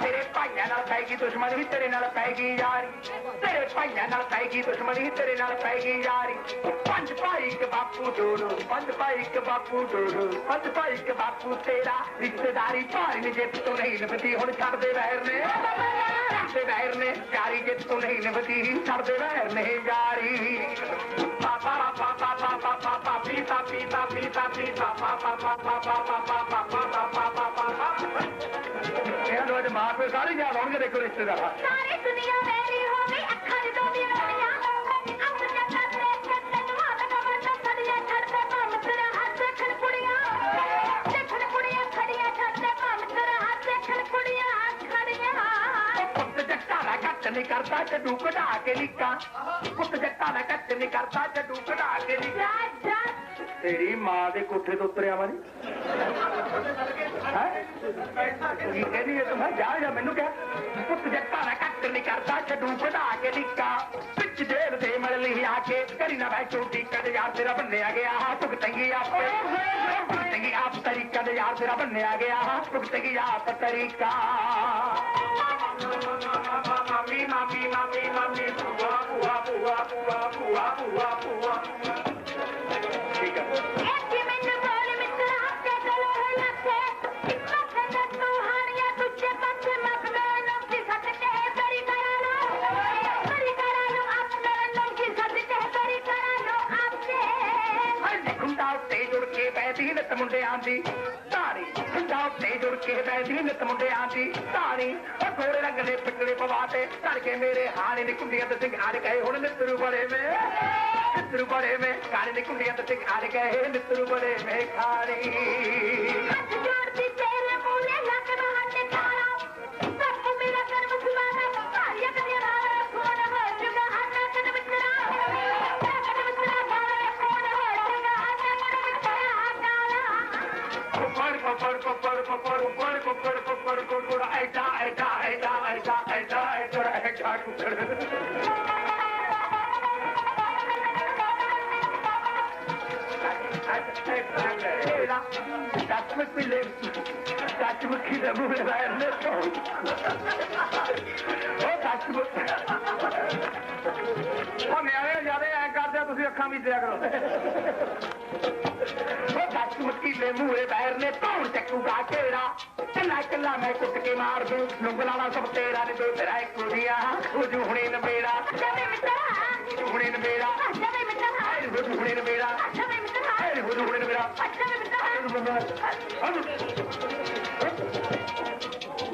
ਤੇਰੇ ਭਾਈਆਂ ਨਾਲ ਪੈਗੀ ਦੁਸ਼ਮਣੀ ਤੇਰੇ ਨਾਲ ਪੈਗੀ ਯਾਰੀ। ਤੇਰੇ ਭਾਈਆਂ ਨਾਲ ਪੈਗੀ ਵੀ ਤੇਰੇ ਨਾਲ ਪੈਗੀ ਯਾਰੀ। पंज के बापू के बापू के बापू तेरा रिश्तेदारी पारी ने तो नहीं छड़ दे ने ने तो नहीं छड़ दे ने पापा पापा पापा पापा पापा पीता पीता पीता पीता पापा पापा पापा पापा पापा पापा पापा पे सारे याद होंगे रिश्तेदार दुनिया ਨਹੀਂ ਕਰਦਾ ਜੱਡੂ ਕਢਾ ਕੇ ਨਿੱਕਾ ਪੁੱਤ ਜੱਟਾ ਦਾ ਕੱਟ ਨਹੀਂ ਕਰਦਾ ਜੱਡੂ ਕਢਾ ਕੇ ਜਾ ਤੇਰੀ ਮਾਂ ਦੇ ਕੋਠੇ ਤੋਂ ਉਤਰਿਆ ਵਾਲੀ ਹੈ? ਕੀ ਕਹਿੰਦੀ ਹੈ ਤੂੰ? ਜਾ ਜਾ ਮੈਨੂੰ ਕਹਿ। ਪੁੱਤ ਜੱਟਾ ਦਾ ਕੱਟ ਨਹੀਂ ਕਰਦਾ ਜੱਡੂ ਕਢਾ ਕੇ ਨਿੱਕਾ ਵਿੱਚ ਜੇਲ ਦੇ ਮਲ ਲਈ ਆ ਕੇ ਕਰੀ ਨਾ ਬੈ ਛੋਟੀ ਕਦ ਯਾਰ ਤੇਰਾ ਬੰਨਿਆ ਗਿਆ। ਭੁਗਤੇਗੀ ਆਪੇ ਭੁਗਤੇਗੀ ਆਪ ਤਰੀਕਾ ਦੇ ਯਾਰ ਤੇਰਾ ਬੰਨਿਆ ਗਿਆ। ਭੁਗਤੇਗੀ ਆਪ ਤਰੀਕਾ। Chica. ਉੱਤੇ ਜੁੜ ਸੀ ਬੈਠੀ ਨਿਤ ਮੁੰਡਿਆਂ ਦੀ ਧਾਰੀ ਖੁੰਡਾ ਉੱਤੇ ਜੁੜ ਕੇ ਬੈਠੀ ਨਿਤ ਮੁੰਡਿਆਂ ਦੀ ਧਾਰੀ। ਉਹ ਥੋੜੇ ਰੰਗ ਦੇ ਪਿੱਟੜੇ ਪਵਾ ਤੇ ਧੜ ਕੇ ਮੇਰੇ ਹਾਣੇ ਦੀ ਕੁੰਡੀਆਂ ਤੇ ਸਿੰਘਾਰ ਕਹੇ, ਹੁਣ ਨਿੱਤਰੂ ਬੜੇ ਮੇ ਨਿੱਤਰੂ ਬੜੇ ਮੇ ਕਾਲੇ ਦੀ ਕੁੰਡੀਆਂ ਤੇ ਸਿੰਘਾਰ ਕਹੇ ਨਿੱਤਰੂ ਬੜੇ ਮੇ ਖਾੜੀ ਹੱਥ ਜੋੜਦੀ ਤੇਰੇ अखा भी दया करो। ਉਹ ਦੱਸ ਮਕੀਲੇ ਮੂਹਰੇ ਬੈਰ ਨੇ ਧੌਣ ਚੱਕੂਗਾ ਕਿਹੜਾ ਕੱਲਾ ਕੱਲਾ ਮੈਂ ਕੁੱਟ ਕੇ ਮਾਰ ਦੂੰ। ਲੁੰਗਲਾ ਦਾ ਸਭ ਤੇਰਾ ਨੇ ਦੋ ਤੇਰਾ ਇੱਕ ਕੁੜੀਆਂ ਉਹ ਜੂ ਹੁਣੇ ਨਵੇੜਾ ਜਵੇ ਮਿੱਤਰਾ ਜੂ ਹੁਣੇ ਨਵੇੜਾ ਜਵੇ ਮਿੱਤਰਾ ਐ ਜੂ ਹੁਣੇ ਨਵੇੜਾ ਜਵੇ ਮਿੱਤਰਾ ਐ ਜੂ ਹੁਣੇ ਨਵੇੜਾ ਜਵੇ ਮਿੱਤਰਾ